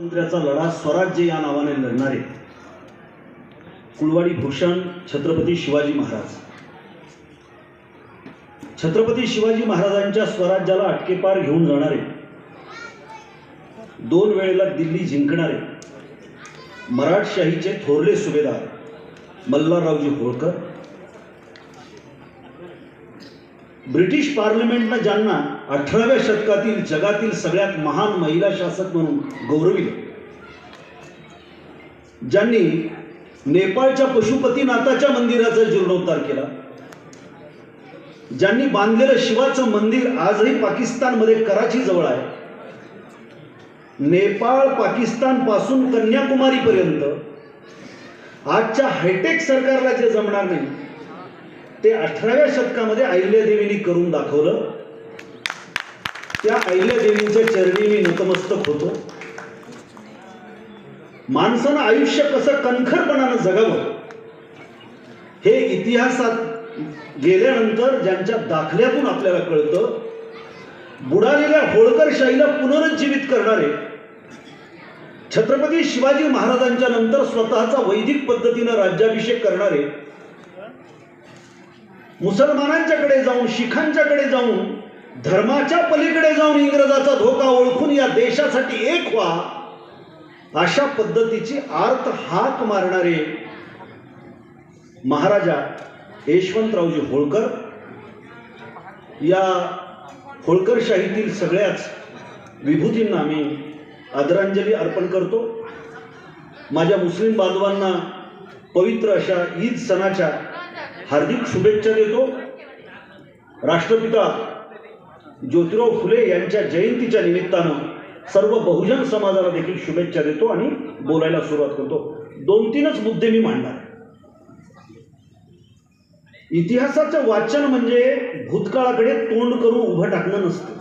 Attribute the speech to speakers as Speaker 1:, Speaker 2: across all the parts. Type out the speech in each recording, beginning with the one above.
Speaker 1: स्वातंत्र्याचा लढा स्वराज्य या नावाने लढणारे. कुळवाडी भूषण छत्रपती शिवाजी महाराज. छत्रपती शिवाजी महाराजांच्या स्वराज्याला अटकेपार घेऊन जाणारे. दोन वेळेला दिल्ली जिंकणारे. मराठशाहीचे थोरले सुभेदार मल्हाररावजी होळकर ब्रिटिश पार्लमेंटनं ज्यांना अठराव्या शतकातील जगातील सगळ्यात महान महिला शासक म्हणून गौरविले ज्यांनी नेपाळच्या पशुपतीनाथाच्या मंदिराचा जीर्णोद्धार केला ज्यांनी बांधलेलं शिवाचं मंदिर आजही पाकिस्तानमध्ये कराची जवळ आहे नेपाळ पाकिस्तानपासून कन्याकुमारी पर्यंत आजच्या हायटेक सरकारला जे जमणार नाही ते अठराव्या शतकामध्ये अहिल्यादेवींनी करून दाखवलं. त्या अहिल्यादेवींच्या चरणी मी नतमस्तक होतो. माणसानं आयुष्य कसं कणखरपणानं जगावं हे इतिहासात गेल्यानंतर ज्यांच्या दाखल्यातून आपल्याला कळतं बुडालेल्या होळकरशाहीला पुनरुज्जीवित करणारे छत्रपती शिवाजी महाराजांच्या नंतर स्वतःचा वैदिक पद्धतीनं राज्याभिषेक करणारे मुसलमानांच्याकडे जाऊन शिखांच्याकडे जाऊन धर्माच्या पलीकडे जाऊन इंग्रजाचा धोका ओळखून या देशासाठी एक व्हा. अशा पद्धतीची आर्त हाक मारणारे महाराजा यशवंतरावजी होळकर या होळकरशाहीतील सगळ्याच विभूतींना मी आदरांजली अर्पण करतो. माझ्या मुस्लिम बांधवांना पवित्र अशा ईद सणाच्या हार्दिक शुभेच्छा देतो. राष्ट्रपिता ज्योतिराव फुले यांच्या जयंतीच्या निमित्तानं सर्व बहुजन समाजाला देखील शुभेच्छा देतो आणि बोलायला सुरुवात करतो. दोन तीनच मुद्दे मी मांडणार इतिहासाचं वाचन म्हणजे भूतकाळाकडे तोंड करून उभं टाकणं नसतं.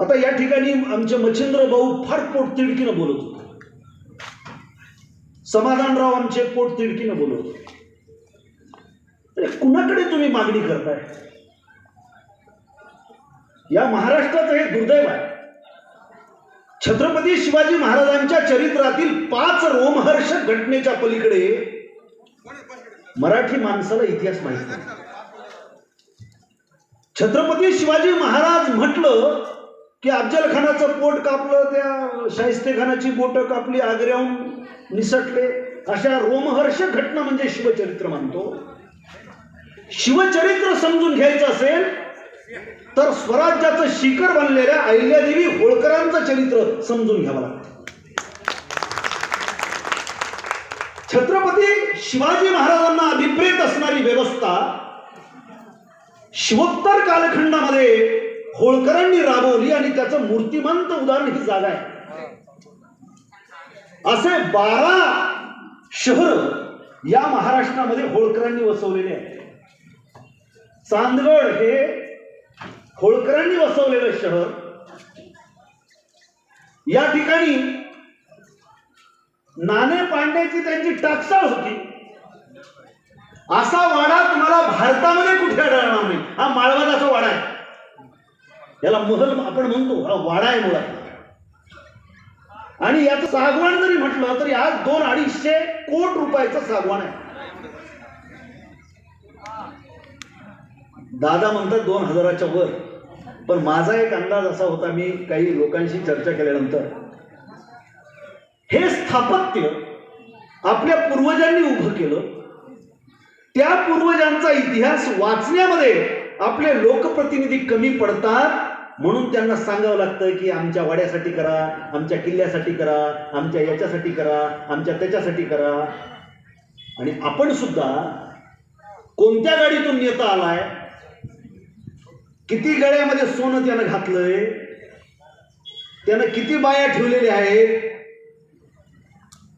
Speaker 1: आता या ठिकाणी आमचे मच्छिंद्र भाऊ फार पोटतिडकीनं बोलत होते. समाधानराव आमचे पोट तिडकीनं बोलवतो कुणाकडे तुम्ही मागणी करताय? या महाराष्ट्राचं हे दुर्दैव आहे. छत्रपती शिवाजी महाराजांच्या चरित्रातील पाच रोमहर्ष घटनेच्या पलीकडे मराठी माणसाला इतिहास माहीत छत्रपती शिवाजी महाराज म्हटलं की अफजल खानाचं पोट कापलं त्या शाहिस्ते खानाची बोट कापली आग्र्याहून निसटले. अशा रोमहर्ष घटना म्हणजे शिवचरित्र मानतो. शिवचरित्र समजून घ्यायचं असेल तर स्वराज्याचं शिखर बनलेल्या अहिल्यादेवी होळकरांचं चरित्र समजून घ्यावं लागतं. छत्रपती शिवाजी महाराजांना अभिप्रेत असणारी व्यवस्था शिवोत्तर कालखंडामध्ये होळकरांनी राबवली मूर्तिमंत उदाहरण ही जागा आहे. असे बारा शहर या महाराष्ट्रामध्ये होळकरांनी वसवलेले आहेत. चांदगड हे होळकरांनी वसवलेलं शहर. या ठिकाणी नाणे पांड्याची त्यांची टाकसाळ होती. असा वाडा तुम्हाला भारतामध्ये कुठे आढळणार नाही. हा माळवादाचा वाडा आहे. याला महल आपण म्हणतो हा वाडा आहे मुळात. आणि याचं सागवान जरी म्हटलं तरी आज दोन अडीचशे कोट रुपयाचं सागवान आहे. दादा म्हणतात दोन हजाराच्या वर. पण माझा एक अंदाज असा होता मी काही लोकांशी चर्चा केल्यानंतर. हे स्थापत्य आपल्या पूर्वजांनी उभं केलं. त्या पूर्वजांचा इतिहास वाचण्यामध्ये आपले लोकप्रतिनिधी कमी पडतात म्हणून त्यांना सांगावं लागतं की आमच्या वाड्यासाठी करा आमच्या किल्ल्यासाठी करा आमच्या याच्यासाठी करा आमच्या त्याच्यासाठी करा. आणि आपण सुद्धा कोणत्या गाडीतून नेता आलाय किती गळ्यामध्ये सोनं त्यानं घातलंय त्यानं किती बाया ठेवलेल्या आहेत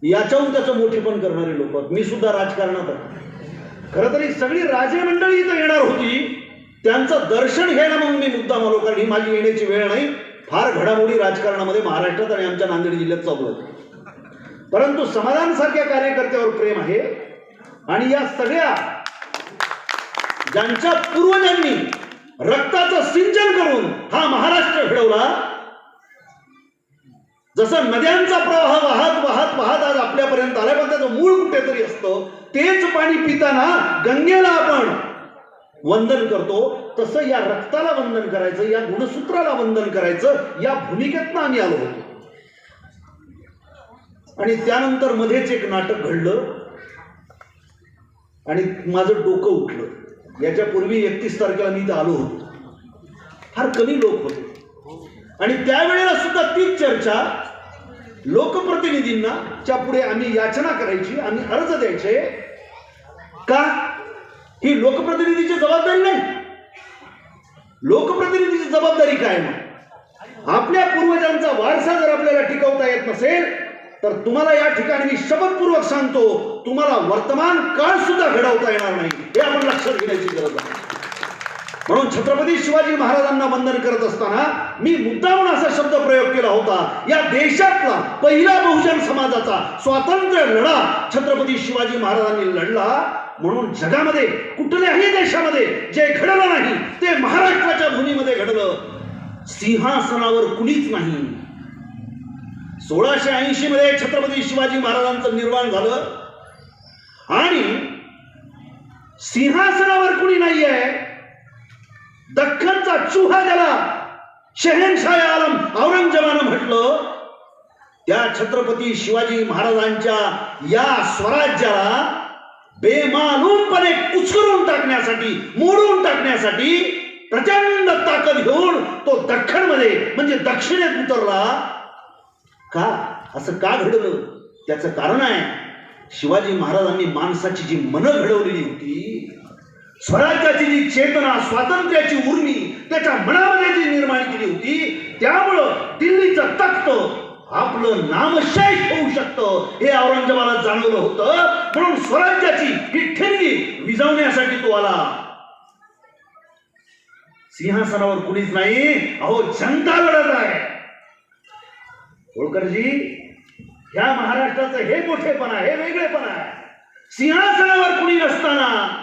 Speaker 1: याच्याहून त्याचं मोठेपण करणारे लोक मी सुद्धा राजकारणात खरं तर ही सगळी राजे मंडळी इथं त्यांचं दर्शन घ्यायला म्हणून मी मुद्दा आलो कारण ही माझी येण्याची वेळ नाही. फार घडामोडी राजकारणामध्ये महाराष्ट्रात आणि आमच्या नांदेड जिल्ह्यात चालू आहेत परंतु समाधानसारख्या कार्यकर्त्यावर प्रेम आहे. आणि या सगळ्या ज्यांच्या पूर्वजांनी रक्ताचं सिंचन करून हा महाराष्ट्र घडवला जसं नद्यांचा प्रवाह वाहत वाहत वाहत आज आपल्यापर्यंत आलाय पण त्याचं मूळ कुठेतरी असतं तेच पाणी पिताना गंगेला आपण वंदन करतो तसं या रक्ताला वंदन करायचं या गुणसूत्राला वंदन करायचं या भूमिकेतनं आम्ही आलो होतो. आणि त्यानंतर मध्येच एक नाटक घडलं. आणि माझं डोकं उठलं. याच्यापूर्वी एकतीस तारखेला मी इथं आलो होतो. फार कमी लोक होते. आणि त्यावेळेला सुद्धा तीच चर्चा लोकप्रतिनिधींना च्या पुढे आम्ही याचना करायची आम्ही अर्ज द्यायचे का ही लोकप्रतिनिधीची जबाबदारी नाही. लोकप्रतिनिधीची जबाबदारी काय मग? आपल्या पूर्वजांचा वारसा जर आपल्याला टिकवता येत नसेल तर तुम्हाला या ठिकाणी मी शपथपूर्वक सांगतो तुम्हाला वर्तमान काळ सुद्धा घडवता येणार नाही. हे आपण लक्षात घेण्याची गरज आहे. म्हणून छत्रपती शिवाजी महाराजांना वंदन करत असताना मी मुद्दामून असा शब्द प्रयोग केला होता या देशातला पहिला बहुजन समाजाचा स्वातंत्र्य लढा छत्रपती शिवाजी महाराजांनी लढला. म्हणून जगामध्ये कुठल्याही देशामध्ये जे घडलं नाही ते महाराष्ट्राच्या भूमीमध्ये घडलं. सिंहासनावर कुणीच नाही. सोळाशे ऐंशी मध्ये छत्रपती शिवाजी महाराजांचं निर्माण झालं. आणि सिंहासनावर कुणी नाही आहे दख्खनचा चुहा ज्याला शहेनशाह आलम औरंगजेबानं म्हटलं त्या छत्रपती शिवाजी महाराजांच्या या स्वराज्याला बेमालूमपणे कुचकरून टाकण्यासाठी मोडून टाकण्यासाठी प्रचंड ताकद घेऊन तो दख्खनमध्ये म्हणजे दक्षिणेत उतरला. का? असं का घडलं? त्याचं कारण आहे शिवाजी महाराजांनी माणसाची जी मनं घडवलेली होती स्वराज्याची जी चेतना स्वातंत्र्याची उर्मी त्याच्या मनामध्ये जी निर्माण केली होती त्यामुळं दिल्लीचं तख्त आपलं नामशेष होऊ शकतं हे औरंगजेबाला जाणवलं होतं. म्हणून स्वराज्याची ही ठिणगी विजवण्यासाठी तो आला. सिंहासनावर कुणीच नाही अहो जनता लढत आहे. होळकरजी ह्या महाराष्ट्राचं हे मोठेपणा हे वेगळेपणा आहे. सिंहासनावर कुणी नसताना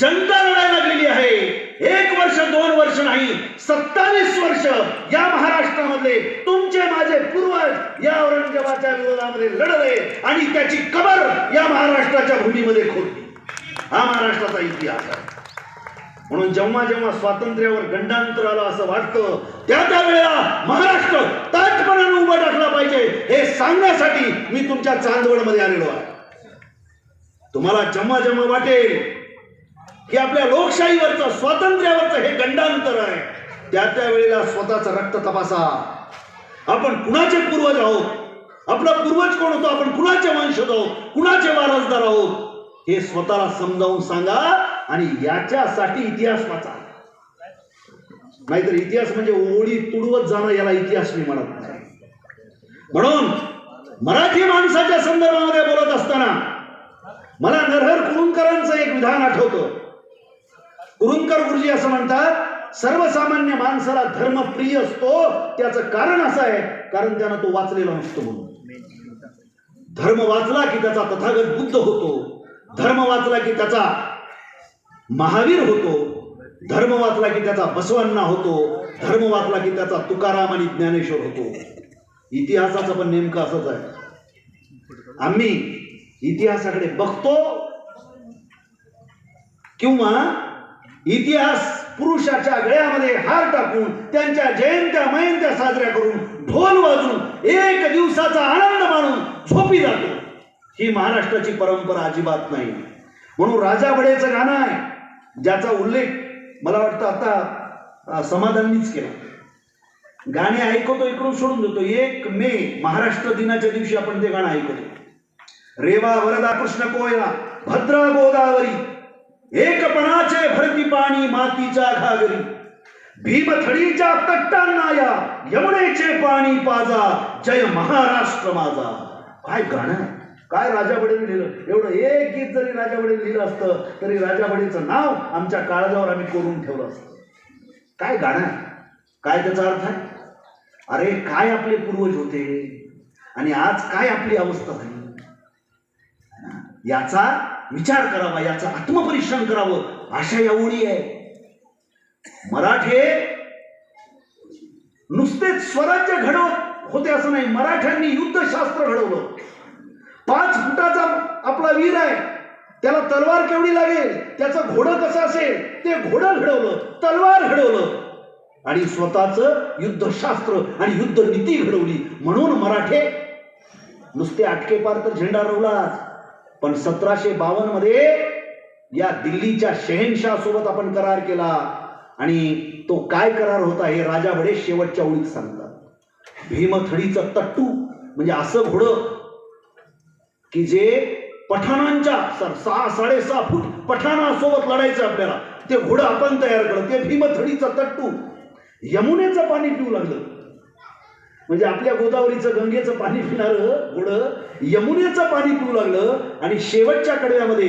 Speaker 1: जनता लढायला लागलेली आहे. एक वर्ष दोन वर्ष नाही सत्तावीस वर्ष या महाराष्ट्रामध्ये तुमचे माझे पूर्वज या औरंगजेबाच्या विरोधामध्ये लढले आणि त्याची कबर या महाराष्ट्राच्या भूमीमध्ये खोदली. हा महाराष्ट्राचा इतिहास आहे. म्हणून जेव्हा जेव्हा स्वातंत्र्यावर गंडांतर आलं असं वाटतं त्या त्या वेळेला महाराष्ट्र ताटपणाने उभा टाकला पाहिजे हे सांगण्यासाठी मी तुमच्या चांदवडमध्ये आलेलो आहे. तुम्हाला जेव्हा जेव्हा वाटेल की आपल्या लोकशाहीवरचं स्वातंत्र्यावरचं हे गंडांतर आहे. त्या त्या वेळेला स्वतःचं रक्त तपासा. आपण कुणाचे पूर्वज आहोत? आपला पूर्वज कोण होतो? आपण कुणाचे वंशज आहोत? कुणाचे वारसदार आहोत? हे स्वतःला समजावून सांगा आणि याच्यासाठी इतिहास वाचा. नाहीतर इतिहास म्हणजे ओळी तुडवत जाणं याला इतिहास मी म्हणत नाही. म्हणून मराठी माणसाच्या संदर्भामध्ये बोलत असताना मला नरहर कुरुंकरांचं एक विधान आठवतं. कुरुंकर गुरुजी असं म्हणतात सर्वसामान्य माणसाला धर्म प्रिय असतो त्याचं कारण असं आहे कारण त्यानं तो वाचलेला नसतो म्हणून. धर्म वाचला की त्याचा तथागत बुद्ध होतो धर्म वाचला की त्याचा महावीर होतो धर्म वाचला की त्याचा बसवण्णा होतो धर्म वाचला की त्याचा तुकाराम आणि ज्ञानेश्वर होतो. इतिहासाचं पण नेमकं असंच आहे. आम्ही इतिहासाकडे बघतो किंवा इतिहास पुरुषाच्या गळ्यामध्ये हार टाकून त्यांच्या जयंत्या मयंत्या साजऱ्या करून ढोल वाजून एक दिवसाचा आनंद मानून झोपी जातो. ही महाराष्ट्राची परंपरा अजिबात नाही. म्हणून राजा बडेचं गाणं आहे ज्याचा उल्लेख मला वाटतं आता समाधानीच केला. गाणे ऐकवतो इकडून सोडून देतो. एक मे महाराष्ट्र दिनाच्या दिवशी आपण ते गाणं ऐकतो. रेवा वरदा कृष्ण कोयना भद्रा गोदावरी एकपणाचे भरती पाणी मातीच्या घागरी. भीमथडीच्या तट्टांना या यमुनेचे पाणी पाजा. जय महाराष्ट्र माझा. काय गाणं? काय राजा बडेने लिहिलं? एवढं एक गीत जरी राजा बडेने लिहिलं असतं तरी राजा बडेचं नाव आमच्या काळजावर आम्ही कोरून ठेवलं असतं. काय गाणं? आहे? काय त्याचा अर्थ आहे? अरे काय आपले पूर्वज होते? आणि आज काय आपली अवस्था झाली? याचा विचार करावा याचं आत्मपरीक्षण करावं अशा या ओळी आहे. मराठे नुसतेच स्वराज्य घडवत होते असं नाही मराठ्यांनी युद्धशास्त्र घडवलं. पाच फुटाचा आपला वीर आहे त्याला तलवार केवढी लागेल त्याचं घोडं कसं असेल ते घोडं घडवलं तलवार घडवलं. आणि स्वतःच युद्धशास्त्र आणि युद्ध नीती घडवली. म्हणून मराठे नुसते आटकेपार तर झेंडा रोवलाच. पण सतराशे बावन्नमध्ये या दिल्लीच्या शहेनशाह सोबत आपण करार केला. आणि तो काय करार होता हे राजा भडे शेवटच्या ओळीत सांगतात. भीमथडीचं तट्टू म्हणजे असं घोडं की जे पठाणांच्या सर सहा साडेसहा फूट पठाणासोबत लढायचं आपल्याला. ते घोडं आपण तयार केलं. ते भीमथडीचं तट्टू. यमुनेचं पाणी पिऊ लागलं. म्हणजे आपल्या गोदावरीचं गंगेचं पाणी पिणारं घोडं यमुनेचं पाणी पिऊ लागलं आणि शेवटच्या कडव्यामध्ये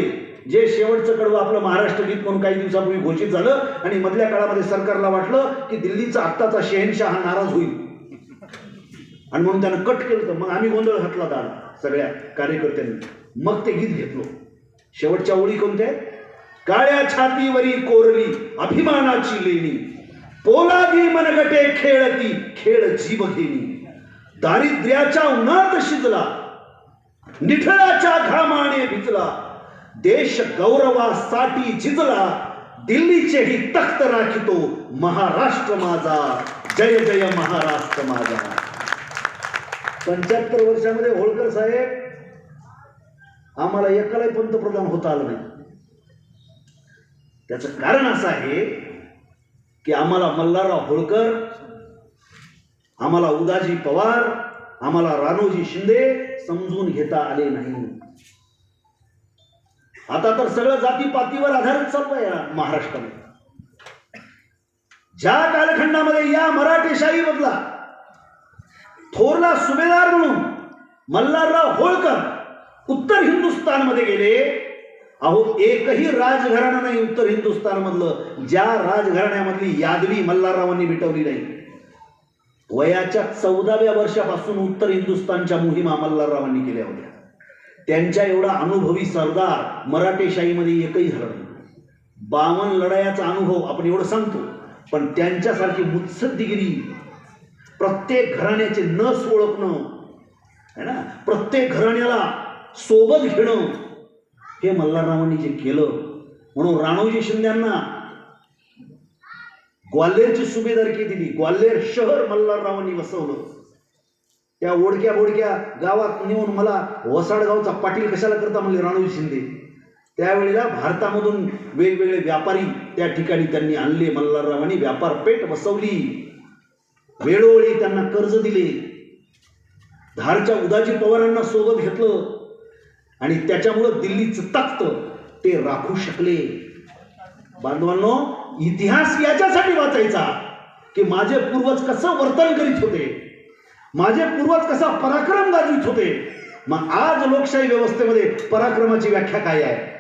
Speaker 1: जे शेवटचं कडवं आपलं महाराष्ट्र गीत म्हणून काही दिवसापूर्वी घोषित झालं आणि मधल्या काळामध्ये सरकारला वाटलं की दिल्लीचा आत्ताचा शहनशाह हा नाराज होईल. आणि म्हणून त्यानं कट केलं तर मग आम्ही गोंधळ घातला दार सगळ्या कार्यकर्त्यांनी. मग ते गीत घेतलो. शेवटच्या ओळी कोणत्या काळ्या छातीवरी कोरली अभिमानाची लेणी. पोलादी मनगटे खेळती खेळ जीव घेणी. दारिद्र्याच्या उन्हात शिजला निठळाच्या घामाने भिजला देश गौरवासाठी झिजला दिल्लीचेही तख्त राखितो महाराष्ट्र माझा जय जय महाराष्ट्र माझा. पंच्याहत्तर वर्षामध्ये होळकर साहेब आम्हाला एकालाही पंतप्रधान होता आलं नाही. त्याचं कारण असं आहे की आम्हाला मल्हारराव होळकर आम्हाला उदाजी पवार आम्हाला रानोजी शिंदे समजून घेता आले नाही. आता तर सगळं जातीपातीवर आधारित चालू आहे या महाराष्ट्रामध्ये. ज्या कालखंडामध्ये या मराठेशाही बदला थोरला सुभेदार म्हणून मल्हारराव होळकर उत्तर हिंदुस्थानमध्ये गेले अहो एकही राजघराणं नाही उत्तर हिंदुस्थान मधलं ज्या राजघराण्यामधली यादवी मल्हाररावांनी मिटवली नाही. वयाच्या चौदाव्या वर्षापासून उत्तर हिंदुस्थानच्या मोहिमा मल्हाररावांनी केल्या होत्या. त्यांच्या एवढा अनुभवी सरदार मराठेशाहीमध्ये एकही झाला नाही. बावन लढायाचा अनुभव आपण एवढं सांगतो पण त्यांच्यासारखी मुत्सद्दीगिरी प्रत्येक घराण्याचे नस ओळखणं है ना? प्रत्येक घराण्याला सोबत घेणं हे मल्हाररावांनी जे केलं म्हणून राणोजी शिंद्यांना ग्वाल्हेरची सुभेदारकी दिली. ग्वाल्हेर शहर मल्हाररावांनी वसवलं. त्या ओडक्या बोडक्या गावात नेऊन मला वसाडगावचा पाटील कशाला करता म्हणले? राणोजी शिंदे. त्यावेळेला भारतामधून वेगवेगळे व्यापारी त्या ठिकाणी त्यांनी आणले. मल्हाररावांनी व्यापार पेठ बसवली वेळोवेळी त्यांना कर्ज दिले. धारच्या उदाजी पवारांना सोबत घेतलं. आणि त्याच्यामुळं दिल्लीचं तख्त ते राखू शकले. बांधवांनो इतिहास याच्यासाठी वाचायचा की माझे पूर्वज कसं वर्तन करीत होते. माझे पूर्वज कसा पराक्रम गाजवीत होते. मग आज लोकशाही व्यवस्थेमध्ये पराक्रमाची व्याख्या काय आहे?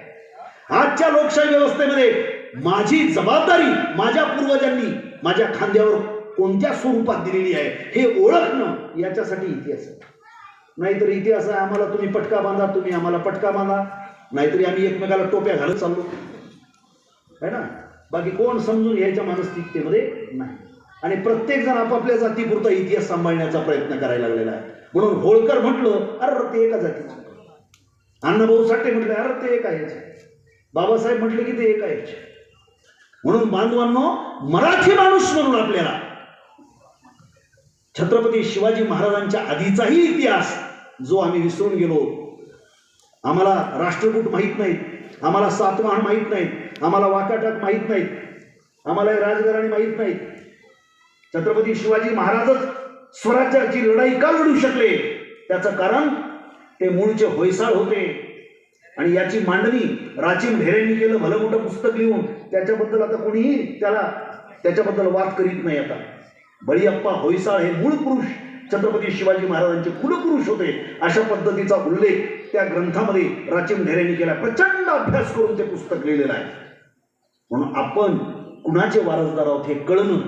Speaker 1: आजच्या लोकशाही व्यवस्थेमध्ये माझी जबाबदारी माझ्या पूर्वजांनी माझ्या खांद्यावर कोणत्या स्वरूपात दिलेली आहे हे ओळखणं याच्यासाठी इतिहास आहे. नाहीतर इतिहास आहे आम्हाला तुम्ही पटका बांधा तुम्ही आम्हाला पटका बांधा. नाहीतरी आम्ही एकमेकाला टोप्या घालत चाललो. है ना? बाकी कोण समजून घ्यायच्या मानसिकतेमध्ये नाही. आणि प्रत्येक जण आपापल्या जातीपुरता इतिहास सांभाळण्याचा प्रयत्न करायला लागलेला आहे. म्हणून होळकर म्हटलं अरे ते एका जातीचे अण्णाभाऊ साठे म्हटले अरे ते एक याचे बाबासाहेब म्हटले की ते एक याचे म्हणून बांधवांनो मराठी माणूस म्हणून आपल्याला छत्रपती शिवाजी महाराजांच्या आधीचाही इतिहास जो आम्ही विसरून गेलो आम्हाला राष्ट्रकूट माहीत नाहीत आम्हाला सातवाहन माहीत नाहीत आम्हाला वाकाटक माहीत नाहीत. आम्हाला राजघराणी राजघराणे माहीत नाहीत. छत्रपती शिवाजी महाराजच स्वराज्याची लढाई का लढू शकले? त्याचं कारण ते मूळचे होयसाळ होते. आणि याची मांडणी राचिन ढेरेंनी केलं भलं मोठं पुस्तक लिहून. त्याच्याबद्दल आता कोणीही त्याला त्याच्याबद्दल वाद करीत नाही आता. बळीअप्पा होयसाळ हे मूळ पुरुष छत्रपती शिवाजी महाराजांचे कुलपुरुष होते. अशा पद्धतीचा उल्लेख त्या ग्रंथामध्ये राचिन ढेरेंनी केला. प्रचंड अभ्यास करून ते पुस्तक लिहिलेलं आहे. आपण कुणाचे वारसदार आहोत हे कळणं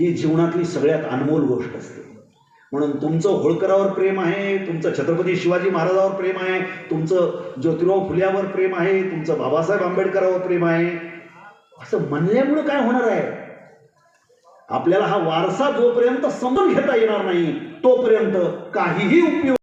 Speaker 1: ही जीवनातली सगळ्यात अनमोल गोष्ट असते. म्हणून तुमचं होळकरावर प्रेम आहे तुमचं छत्रपती शिवाजी महाराजावर प्रेम आहे तुमचं ज्योतिराव फुल्यावर प्रेम आहे तुमचं बाबासाहेब आंबेडकरावर प्रेम आहे. असं म्हणल्यामुळं काय होणार आहे? आपल्याला हा वारसा जोपर्यंत समजून घेता येणार नाही तोपर्यंत काहीही उपयोग